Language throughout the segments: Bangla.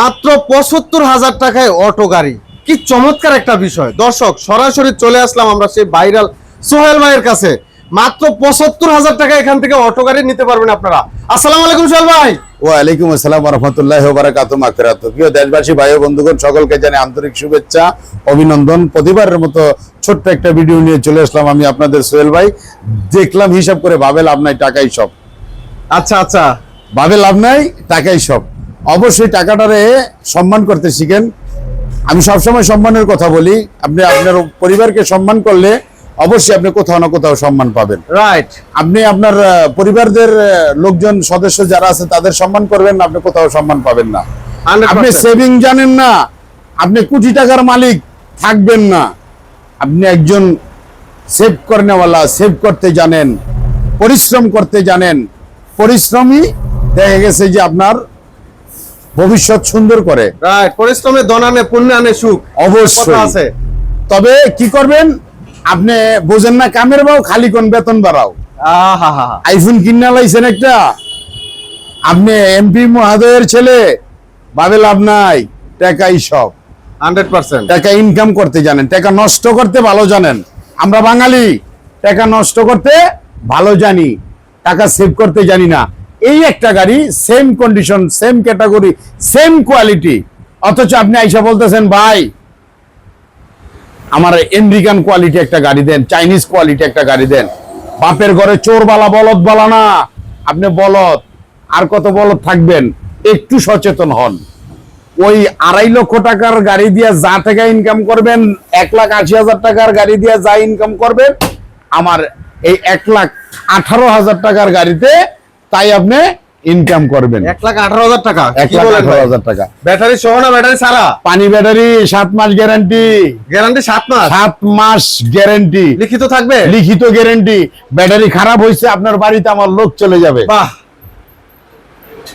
মাত্র পঁচাত্তর হাজার টাকায় অটো গাড়ি। কি চমৎকার একটা বিষয়। দর্শক সরাসরি চলে আসলাম আমরা সেই ভাইরাল সোহেল ভাইয়ের কাছে। মাত্র পঁচাত্তর হাজার টাকা এখান থেকে অটো গাড়ি নিতে পারবেন আপনারা। আসসালামু আলাইকুম সোহেল ভাই। ওয়ালাইকুম আসসালাম রহমতুল্লাহ বারাকাতু মাগফিরাত। প্রিয় দেশবাসী ভাই ও বন্ধুগণ সকলকে জানে আন্তরিক শুভেচ্ছা অভিনন্দন। প্রতিবারের মতো ছোট্ট একটা ভিডিও নিয়ে চলে আসলাম আমি আপনাদের সোহেল ভাই। দেখলাম হিসাব করে ভাবে লাভ নাই টাকাই সব। আচ্ছা আচ্ছা। ভাবে লাভ নাই টাকাই সব। অবশ্যই টাকাটারে সম্মান করতে শিখেন। আমি সবসময় সম্মানের কথা বলি। আপনি আপনার পরিবারকে সম্মান করলে অবশ্যই আপনি কোথাও না কোথাও সম্মান পাবেন। রাইট আপনি আপনার পরিবারদের লোকজন সদস্য যারা আছে তাদের সম্মান করবেন না আপনি কোথাও সম্মান পাবেন না। আপনি সেভিং জানেন না। আপনি কোটি টাকার মালিক থাকবেন না। আপনি একজন সেভ করেনেওয়ালা সেভ করতে জানেন পরিশ্রম করতে জানেন। পরিশ্রমই দেখা গেছে যে আপনার ভবিষ্যৎ সুন্দর করে। রাইট পরিশ্রমে ধন আনে পুণ্য আনে সুখ। অবশ্যই। আছে। তবে কি করবেন? আপনি বোঝেন না কামের বাও খালি কোন বেতন বাড়াও। আইফোন কিনা লাইছেন একটা। আপনি এমপি মহাদয়ের ছেলে ভাবে লাভ নাই টাকাই সব। Hundred percent. টাকা ইনকাম করতে জানেন টাকা নষ্ট করতে ভালো জানেন। আমরা বাঙালি টাকা নষ্ট করতে ভালো জানি টাকা সেভ করতে জানি না। এই একটা গাড়ি same condition same category same quality অথচ আপনি আইসা বলতেছেন, ভাই, আমার আমেরিকান কোয়ালিটি একটা গাড়ি দেন চাইনিজ কোয়ালিটি একটা গাড়ি দেন। বাপের ঘরে চোর বালা বলদ বালা না। আপনি বলদ, আর কত বলদ থাকবেন? একটু সচেতন হন। ওই আড়াই লক্ষ টাকার গাড়ি দিয়ে যা টাকা ইনকাম করবেন, এক লাখ আশি হাজার টাকার গাড়ি দিয়ে যা ইনকাম করবেন, আমার এই এক লাখ আঠারো হাজার টাকার গাড়িতে তাই আপনি ইনকাম করবেন। এক লাখ আঠারো হাজার টাকা। এক লাখ আঠারো হাজার টাকা। ব্যাটারি সহ না ব্যাটারি ছাড়া? পানি ব্যাটারি সাত মাস গ্যারান্টি গ্যারান্টি সাত মাস? সাত মাস গ্যারান্টি লিখিত থাকবে? লিখিত গ্যারান্টি ব্যাটারি খারাপ হয়েছে আপনার বাড়িতে আমার লোক চলে যাবে। বাহ।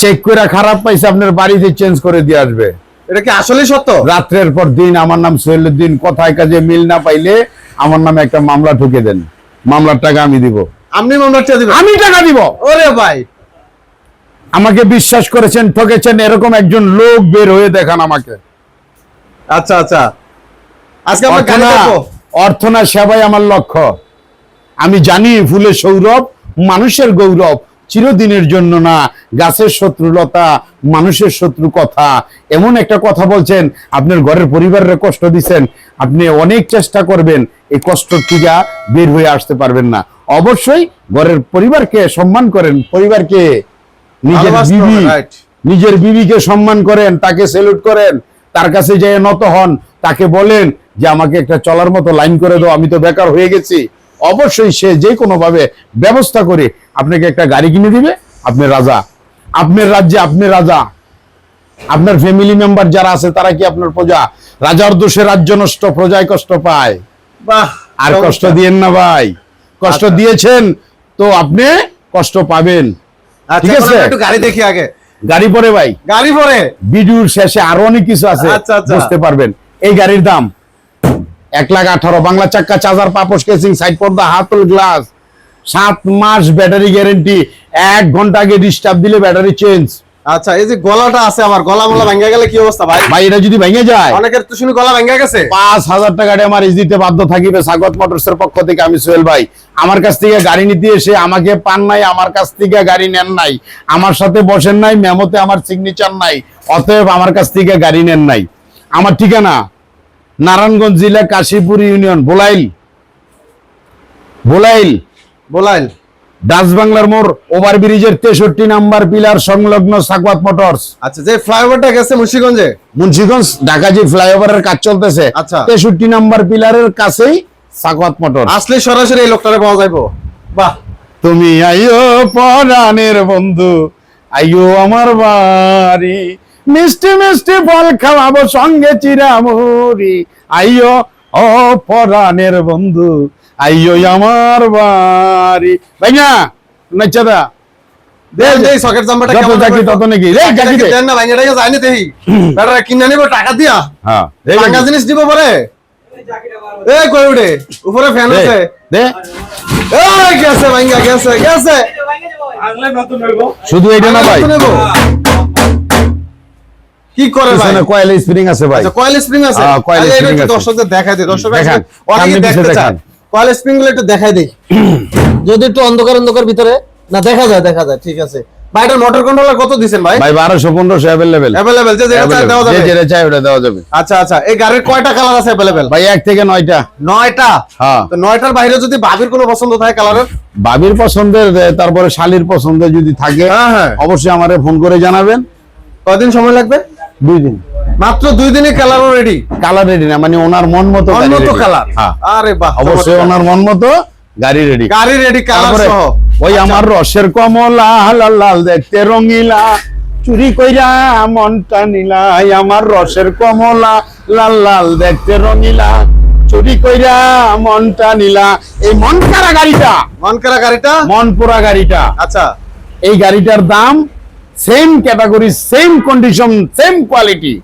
চেক করে খারাপ পাইছে আপনার বাড়িতে চেঞ্জ করে দিয়ে আসবে। এটা কি আসলে সত্য? রাত্রের পর দিন আমার নাম সোহেলুদ্দিন কথায় কাজে মিল না পাইলে আমার নামে একটা মামলা ঠুকে দেন। মামলার টাকা আমি দিব। আপনি মামলাটা দিবেন আমি টাকা দিব। ওরে ভাই। আমাকে বিশ্বাস করেছেন ঠকেছেন এরকম একজন লোক বের হয়ে দেখান আমাকে। আচ্ছা আচ্ছা। আজকে আমরা গাড়ি দেখব। অর্থনা সেবাই আমার লক্ষ্য। আমি জানি ফুলের সৌরভ মানুষের গৌরব চিরদিনের জন্য না গাছের শত্রুলতা মানুষের শত্রু কথা। এমন একটা কথা বলছেন আপনার ঘরের পরিবারের কষ্ট দিচ্ছেন আপনি অনেক চেষ্টা করবেন এই কষ্ট থেকে বের হয়ে আসতে পারবেন না। অবশ্যই ঘরের পরিবারকে সম্মান করেন। পরিবারকে নিজের বিবি নিজের বিবিকে সম্মান করেন তাকে সেলুট করেন তার কাছে যেয়ে নত হন তাকে বলেন যে আমাকে একটা চলার মতো লাইন করে দাও আমি তো বেকার হয়ে গেছি। অবশ্যই সে যে কোনো ভাবে ব্যবস্থা করে আপনাকে একটা গাড়ি কিনে দিবে আপনি রাজা। আপনার রাজ্যে আপনি রাজা। আপনার ফ্যামিলি মেম্বার যারা আছে তারা কি আপনার প্রজা? রাজার দোষে রাজ্য নষ্ট প্রজায় কষ্ট পায়। বাহ আর কষ্ট দিয়েন না ভাই। কষ্ট আচ্ছা। দিয়েছেন তো আপনি কষ্ট পাবেন। আচ্ছা, ঠিক আছে? একটু গাড়ি দেখি আগে। গাড়ি পরে ভাই। গাড়ি পরে? ভিডিওর শেষে আরও অনেক কিছু আছে আচ্ছা। বুঝতে পারবেন। এই গাড়ির দাম এক লাখ আঠারো বাংলা চাক্কা চার্জার পাপস কেসিং সাইড পর্দা হাতল গ্লাস। সাত মাস ব্যাটারি গ্যারেন্টি এক ঘণ্টা আগে ডিস্টার্ব দিলে ব্যাটারি চেঞ্জ আচ্ছা এই যে গলাটা আছে আমার গলা মোলা ভেঙে গেলে কি অবস্থা ভাই? ভাই এটা যদি ভেঙে যায়? অনেকের তো শুনি গলা ভেঙে গেছে। পাঁচ হাজার টাকা আমার দিতে বাধ্য থাকিবে স্বাগত মোটরস এর পক্ষ থেকে আমি সোহেল ভাই। আমার কাছ থেকে গাড়ি নিতে এসে আমাকে পান নাই আমার কাছ থেকে গাড়ি নেন নাই। আমার সাথে বসেন নাই মেমোতে আমার সিগনেচার নাই। অতএব আমার কাছ থেকে গাড়ি নেন নাই। আমার ঠিকানা নারায়ণগঞ্জ জেলা কাশীপুর ইউনিয়ন বোলাইল। বোলাইল। বলাইল। ডাচ বাংলার মোড় ওভার ব্রিজের তেষট্টি নাম্বার পিলার সংলগ্ন সাকওয়াত মোটরস। আচ্ছা যে ফ্লাইওভারটা গেছে মুন্সিগঞ্জে? মুন্সিগঞ্জ ঢাকা যে ফ্লাইওভারের কাজ চলতেছে আচ্ছা। তেষট্টি নাম্বার পিলারের কাছেই সাকওয়াত মোটর আসলে সরাসরি এই লোকটারে পাওয়া যাইবো। বাহ। তুমি আইও পরাণের বন্ধু আইও আমার বাড়ি। মিষ্টি মিষ্টি ফল খাওয়াবো সঙ্গে চিরামুড়ি। আইও ও পরাণের বন্ধু দা দে। ভাঙাটাকে যায়নি দেহি বেটারা নিব টাকা দিয়া। হ্যাঁ জিনিস দিব পরে। এই কই উঠে? উপরে ফ্যান দে, আছে। দে। এই গেছে গেছে শুধু এটা না ভাই। কি করে ভাই? কয়েল স্প্রিং আছে ভাই। আচ্ছা কয়েল স্প্রিং আছে। হ্যাঁ, তাহলে এটা spring আছে। দর্শকদের দেখাই দিই দর্শক। অনেকে দেখতে। কয়েল স্প্রিংগুলো একটু দেখাই দিই যদি একটু অন্ধকার অন্ধকার ভিতরে না দেখা যায় দেখা যায় ঠিক আছে। ভাই এটার মোটর কন্ট্রোলার কত দিবেন ভাই? ভাই বারোশো পনেরোশো অ্যাভেলেবেল অ্যাভেলেবেল যে যেটা চাই দেওয়া যাবে। যেটা চাই ওটা দেওয়া যাবে। আচ্ছা আচ্ছা এই গাড়ির কয়টা কালার আছে অ্যাভেলেবেল ভাই এক থেকে নয়টা। নয়টা? হ্যাঁ। তো নয়টার বাইরে যদি বাবির কোনো পছন্দ থাকে কালারের বাবির পছন্দের তারপরে শালির পছন্দের যদি থাকে হ্যাঁ হ্যাঁ। অবশ্যই আমারে ফোন করে জানাবেন। কদিন সময় লাগবে? দুই দিন। মাত্র দুই দিনে কালারও রেডি কালার রেডি না মানে ওনার মন মতো অন্যত ready। কালার আরে বাহ অবশ্যই ওনার মন মতো গাড়ি রেডি গাড়ি রেডি কালার সহ। ওই আচ্ছা, আমার রসের কমলা লাল লাল দেখতে রঙিলা। চুরি কইরা মনটা নিলা আমার রসের কমলা লাল লাল দেখতে রঙিলা। চুরি কইরা মনটা নিলা। এই মন কারা গাড়িটা মন করা গাড়িটা? মন পোড়া গাড়িটা। আচ্ছা। এই গাড়িটার দাম same category same condition same quality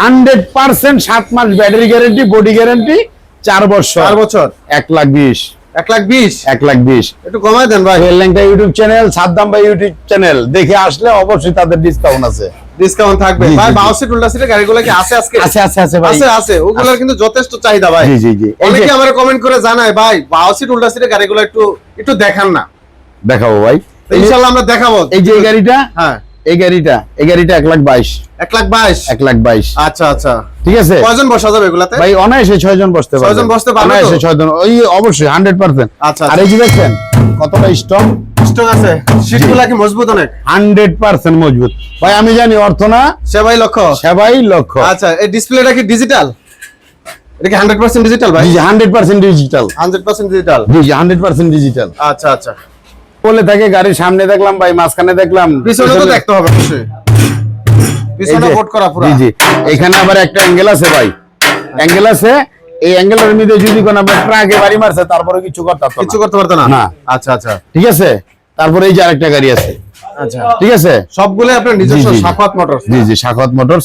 hundred percent সাত মাস ব্যাটারি গ্যারেন্টি বডি গ্যারেন্টি চার বছর। চার বছর? এক লাখ বিশ। এক লাখ বিশ? এক লাখ বিশ। একটু কমাই দেন ভাই। লেংটা ইউটিউব চ্যানেল সাদ্দাম ভাই ইউটিউব চ্যানেল। দেখে আসলে অবশ্যই তাদের ডিসকাউন্ট আছে। ডিসকাউন্ট থাকবে। ভাই জি, জি। বাউ সিট গাড়িগুলো কি আছে আজকে? আছে আছে আছে ভাই। আছে আছে। ওগুলোর কিন্তু যথেষ্ট চাহিদা ভাই। জি জি জি। অনেকে আমার কমেন্ট করে জানায় ভাই বাউ সিট উল্টা সিটের গাড়িগুলো একটু একটু দেখান না। দেখাবো ভাই। ইনশাআল্লাহ আমরা দেখাবো। এই যে এই গাড়িটা হ্যাঁ। এই গাড়িটা এই গাড়িটা এক লাখ বাইশ। এক লাখ বাইশ? এক লাখ বাইশ। আচ্ছা আচ্ছা। ঠিক আছে? কয়জন বসা যাবে এগুলাতে? ভাই অনায়াসে ছয় জন বসতে পারবে। ছয়জন বসতে পারবে অনায়াসে ছয় জন ওই অবশ্যই হান্ড্রেড পার্সেন্ট আচ্ছা, আর এই যে দেখছেন কতটা স্ট্রং স্টক আছে। সিটগুলা কি মজবুত অনেক? হান্ড্রেড পার্সেন্ট মজবুত। ভাই আমি জানি অর্থ না। সেবাই লক্ষ্য? সেবাই লক্ষ্য। আচ্ছা এই ডিসপ্লেটা কি ডিজিটাল এটা কি হান্ড্রেড পার্সেন্ট ডিজিটাল ভাই? Hundred percent digital hundred percent digital জি হান্ড্রেড পার্সেন্ট ডিজিটাল আচ্ছা আচ্ছা। বলে থাকে গাড়ির সামনে দেখলাম ভাই মাঝখানে দেখলাম। পিছনে তো দেখতে হবে অবশ্যই। পিছনে কোট করা পুরো। জি জি। এখানে আবার একটা অ্যাঙ্গেল আছে ভাই। অ্যাঙ্গেল আছে এই অ্যাঙ্গেলের মধ্যে যদি কোন আপনার ট্রাকে বাড়ি মারছে তারপরে কিছু করতে পারতো কিছু করতে পারতো না। আচ্ছা আচ্ছা। ঠিক আছে? তারপরে এই যে আরেকটা গাড়ি আছে। আচ্ছা। ঠিক আছে? আপনার নিজস্ব মোটরস জি জি মোটরস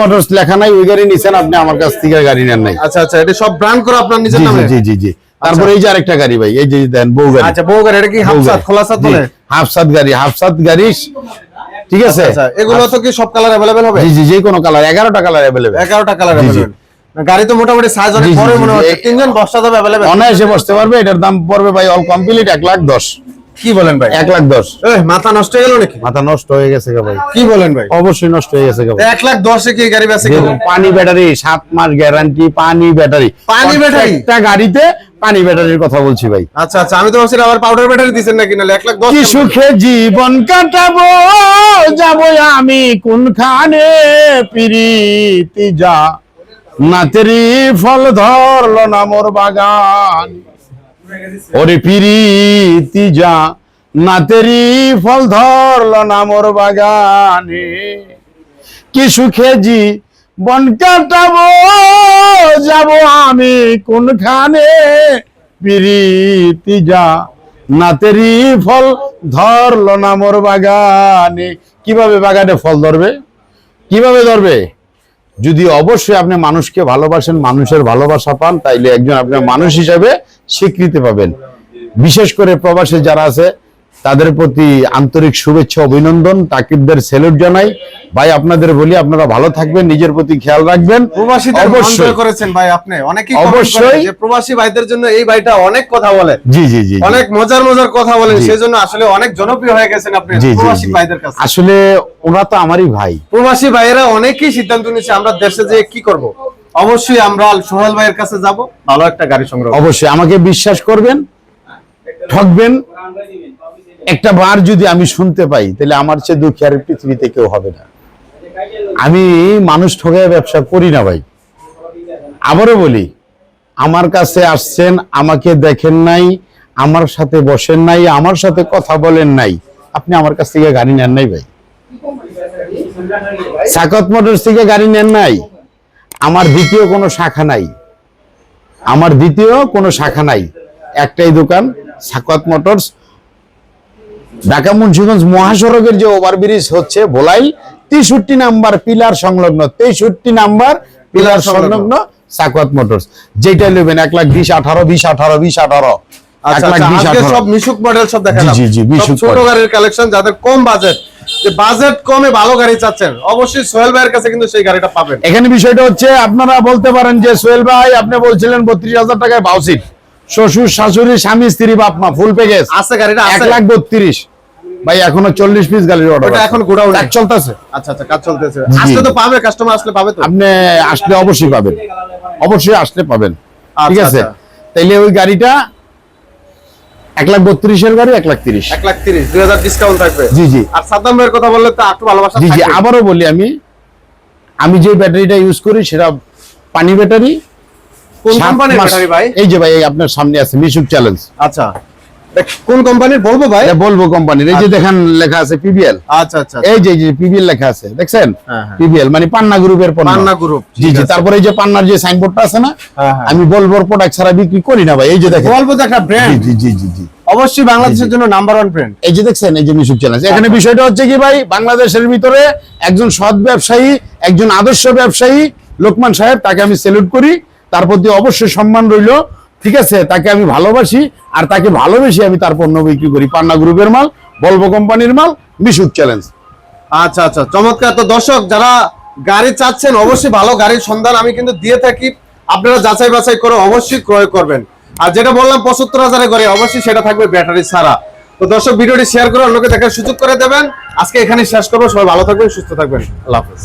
মোটরস লেখা নাই ওই গাড়ি নিছেন আপনি আমার কাছ থেকে গাড়ি নেন নাই। আচ্ছা আচ্ছা এটা সব ব্র্যান্ড করে আপনার নিজের নামে? জি জি জি। তারপরে এই যে আরেকটা গাড়ি ভাই এই যে দেন বউ গাড়ি আচ্ছা বউ গাড়ি এটা কি হাফ সাত খোলা সাত বলে হাফসাত গাড়ি হাফসাত গাড়ি ঠিক আছে আচ্ছা এগুলো তো কি সব কালার अवेलेबल হবে জি জি যে কোনো কালার এগারোটা কালার অ্যাভেলেবেল 11টা কালার জি, জি। अवेलेबल গাড়ি তো মোটামুটি সাইজ অনেক জি, জি, বড় জি, মনে জি, হচ্ছে এই- তিনজন বসা যাবে अवेलेबल অনায়াসে বসতে পারবে এটার দাম পড়বে ভাই অল কমপ্লিট এক লাখ দশ কি বলেন ভাই? এক লাখ দশ। মাথা নষ্ট হয়ে গেল নাকি? মাথা নষ্ট হয়ে গেছে ভাই। কি বলেন ভাই? অবশ্যই নষ্ট হয়ে গেছে গা এক লাখ দশে কি গাড়ি পানি ব্যাটারি সাত মাস গ্যারান্টি পানি ব্যাটারি। পানি ব্যাটারি? একটা গাড়িতে পানি ব্যাটারির কথা বলছি ভাই। আচ্ছা আচ্ছা আমি তো আবার পাউডার ব্যাটারি নাকি? এক লাখ দশ কি সুখে জীবন কাটাবো যাব আমি কোনখানে? পিরিতি যা নাতেরি ফল ধরলো না মোর বাগান। ওরে পিরিতি যা নাতেরি ফল ধরলো না মোর বাগানে। কি সুখে জীবন কাটাবো, যাব আমি কোনখানে? পিরিতি যা নাতেরি ফল ধরলো না মোর বাগানে। কীভাবে বাগানে ফল ধরবে? কীভাবে ধরবে? যদি অবশ্যই আপনি মানুষকে ভালোবাসেন, মানুষের ভালোবাসা পান, তাইলে একজন আপনার মানুষ হিসাবে স্বীকৃতি পাবেন। বিশেষ করে প্রবাসে যারা আছে তাদের প্রতি আন্তরিক শুভেচ্ছা অভিনন্দন তাকিবদের সেলুট জানাই। ভাই আপনাদের বলি আপনারা ভালো থাকবেন নিজের প্রতি খেয়াল রাখবেন। প্রবাসীদের অবশ্যই। করেছেন ভাই আপনি। অনেকেই অবশ্যই। যে প্রবাসী ভাইদের জন্য এই ভাইটা অনেক কথা বলে। জি জি জি। অনেক মজার মজার কথা বলেন। সেজন্য আসলে অনেক জনপ্রিয় হয়ে গেছেন আপনি প্রবাসী ভাইদের কাছে। আসলে ওরা তো আমারই ভাই। প্রবাসী ভাইয়েরা অনেকেই সিদ্ধান্ত নিচ্ছে আমরা দেশে যে কি করব। অবশ্যই আমরা সোহেল ভাইয়ের কাছে যাব। ভালো একটা গাড়ি সংগ্রহ অবশ্যই। আমাকে বিশ্বাস করবেন ঠকবেন। একটা বার যদি আমি শুনতে পাই, তাহলে আমার চেয়ে দুঃখী আর পৃথিবীতে কেউ হবে না। আমি মানুষ ঠকায় ব্যবসা করি না ভাই। আবারও বলি, আমার কাছে আসছেন, আমাকে দেখেন নাই, আমার সাথে বসেন নাই, আমার সাথে কথা বলেন নাই। আপনি আমার কাছ থেকে গাড়ি নেন নাই ভাই। সাকত মোটরস থেকে গাড়ি নেন নাই। আমার দ্বিতীয় কোনো শাখা নাই। আমার দ্বিতীয় কোনো শাখা নাই। একটাই দোকান, সাকত মোটরস ঢাকা মুন্সিগঞ্জ মহাসড়কের যে ওভারব্রিজ হচ্ছে ভোলাই তেষট্টি নাম্বার পিলার সংলগ্ন তেষট্টি নাম্বার পিলার সংলগ্ন। সাকত মোটরস। যেটা নেবেন এক লাখ বিশ আঠারো বিশ আঠারো বিশ আঠারো। আচ্ছা আচ্ছা বিশ আজকে আঠারো। সব মিশুক মডেল সব দেখালাম। জি, জি, জি, সব মিশুক ছোট গাড়ির কালেকশন যাদের কম বাজেট যে বাজেট কমে ভালো গাড়ি চাচ্ছেন অবশ্যই সোহেল ভাইয়ের কাছে কিন্তু সেই গাড়িটা পাবেন। এখানে বিষয়টা হচ্ছে আপনারা বলতে পারেন যে সোহেল ভাই আপনি বলছিলেন বত্রিশ হাজার টাকায় বাউসিট। শ্বশুর শাশুড়ি স্বামী স্ত্রী বাপ মা ফুল প্যাকেজ আছে গাড়িটা এক লাখ বত্রিশ। ভাই এখনও চল্লিশ পিস গাড়ির অর্ডার ওটা এখন গোডাউনে কাজ চলতেছে। আচ্ছা আচ্ছা কাজ চলতেছে। আসলে তো পাবে কাস্টমার আসলে পাবে তো? আপনি আসলে অবশ্যই পাবেন। অবশ্যই আসলে পাবেন। ঠিক আচ্ছা, আছে? আচ্ছা। তাইলে ওই গাড়িটা এক লাখ বত্রিশের গাড়ি এক লাখ তিরিশ। এক লাখ তিরিশ দুই হাজার ডিসকাউন্ট থাকবে। জি জি। আর সাদ্দাম ভাইয়ের কথা বললে তো একটু ভালোবাসা জি জি আবারও বলি আমি আমি যে ব্যাটারিটা ইউজ করি সেটা পানি ব্যাটারি। কোন কোম্পানির ব্যাটারি ভাই? এই যে ভাই আপনার সামনে আছে মিশুক চ্যালেঞ্জ আচ্ছা। কোন কোম্পানির বলব ভাই? বলব কোম্পানির এই যে দেখেন লেখা আছে পিবিএল আচ্ছা আচ্ছা এই যে পিবিএল লেখা আছে দেখছেন? হ্যাঁ, হ্যাঁ। পিবিএল মানে পান্না গ্রুপের পণ্য। পান্না গ্রুপ জি জি তারপরে এই যে পান্নার যে সাইনবোর্ডটা আছে না হ্যাঁ, হ্যাঁ। আমি বলবোর প্রোডাক্ট ছাড়া বিক্রি করি না ভাই এই যে দেখেন। বলব তো একটা ব্র্যান্ড জি জি জি জি অবশ্যই বাংলাদেশের জন্য নাম্বার ওয়ান ব্র্যান্ড এই যে দেখছেন এই যে মিশুক চ্যালেঞ্জ এখানে বিষয়টা হচ্ছে কি ভাই বাংলাদেশের ভিতরে একজন সৎ ব্যবসায়ী একজন আদর্শ ব্যবসায়ী লোকমান সাহেব তাকে আমি স্যালুট করি। তার প্রতি অবশ্যই সম্মান রইল। ঠিক আছে, তাকে আমি ভালোবাসি আর তাকে ভালোবেসে আমি তার পণ্য বিক্রি করি। পান্না গ্রুপের মাল, বলব কোম্পানির মাল, মিশুক চ্যালেঞ্জ আচ্ছা আচ্ছা চমৎকার। তো দর্শক, যারা গাড়ি চাচ্ছেন, অবশ্যই ভালো গাড়ির সন্ধান আমি কিন্তু দিয়ে থাকি। আপনারা যাচাই বাছাই করে অবশ্যই ক্রয় করবেন। আর যেটা বললাম, পঁচাত্তর হাজারে করে, অবশ্যই সেটা থাকবে ব্যাটারি ছাড়া। তো দর্শক, ভিডিওটি শেয়ার করে অন্যকে দেখার সুযোগ করে দেবেন। আজকে এখানে শেষ করব। সবাই ভালো থাকবেন, সুস্থ থাকবেন। আল্লাহ হাফেজ।